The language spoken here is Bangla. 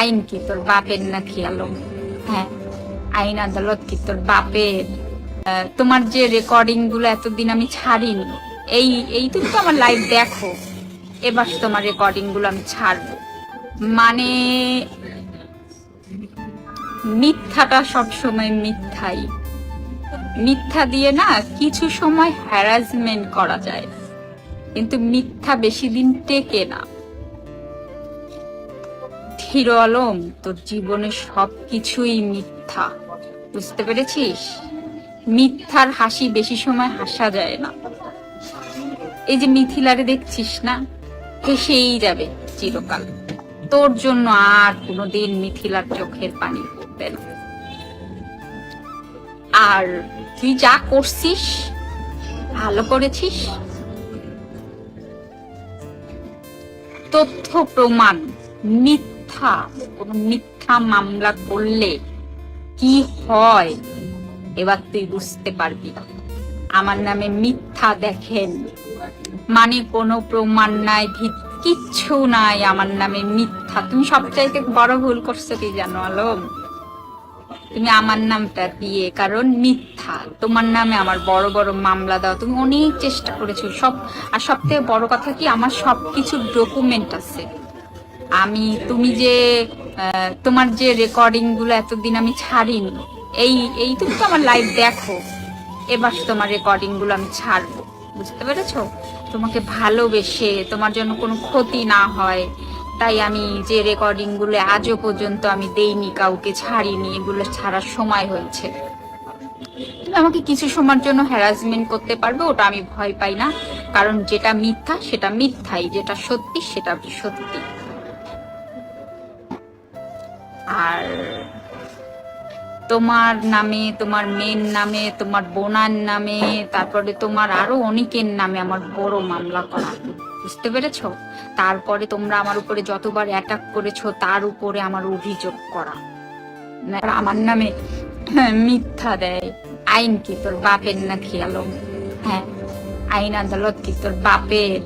আইন কি তোর বাপের না খেয়ালো হ্যাঁ আইন আদালত কি তোর বাপের? তোমার যে রেকর্ডিংগুলো এতদিন আমি ছাড়িনি, এই এই তুমি তো আমার লাইভ দেখো। এবার তোমার রেকর্ডিংগুলো আমি ছাড়বো। মানে মিথ্যাটা সবসময় মিথ্যাই। মিথ্যা দিয়ে না কিছু সময় হ্যারাসমেন্ট করা যায়। কিন্তু মিথ্যা বেশি দিন টেকে না। হিরো আলম, তোর জীবনে সবকিছুই মিথ্যা। বুঝতে পেরেছিস? মিথ্যার হাসি বেশি সময় হাসা যায় না। এই যে মিথিলারে দেখছিস না, হেসেই যাবে চিরকাল। তোর জন্য আর কোনোদিন মিথিলার চোখের পানি পড়বে না। আর তুই যা করছিস, ভালো করেছিস? তথ্য প্রমাণ, মিথ্যা কোন মিথ্যা মামলা করলে কি হয়? এবার তুই বুঝতে পারবি। আমার নামে মিথ্যা দেখেন। মানে কোনো প্রমাণ নাই ভিত কিচ্ছু নাই আমার নামে মিথ্যা। তুমি সবচাইতে বড় ভুল করছ কি জানো আলম? তুমি আমার নামটা দিয়ে, কারণ মিথ্যা। তোমার নামে আমার বড় বড় মামলা দাও তুমি অনেক চেষ্টা করেছ। সব আর সব থেকে বড় কথা কি, আমার সবকিছু ডকুমেন্ট আছে। আমি, তুমি যে তোমার যে রেকর্ডিংগুলো এতদিন আমি ছাড়িনি, এই এই তুমি তো আমার লাইভ দেখো। এবার তোমার রেকর্ডিংগুলো আমি ছাড়বো, বুঝতে পেরেছ? তোমাকে ভালোবেসে, তোমার জন্য কোনো ক্ষতি না হয়। তাই আমি যে রেকর্ডিংগুলো আজও পর্যন্ত আমি দেইনি, কাউকে ছাড়িনি, এগুলো ছাড়ার সময় হয়েছে। তুমি আমাকে কিছু সময়ের জন্য হ্যারাসমেন্ট করতে পারবে, ওটা আমি ভয় পাই না। কারণ যেটা মিথ্যা, সেটা মিথ্যাই, যেটা সত্যি, সেটা সত্যি। আর তোমার নামে, তোমার মেয়ের নামে, তোমার বোনার নামে, তারপরে তোমার আরও অনেকের নামে আমার বড় মামলা করা। বুঝতে পেরেছ? তারপরে তোমরা আমার উপরে যতবার অ্যাটাক করেছ, তার উপরে আমার অভিযোগ করা। আমার নামে মিথ্যা দেয়। আইন কি তোর বাপের না খেয়ালো হ্যাঁ আইন আদালত কি তোর বাপের?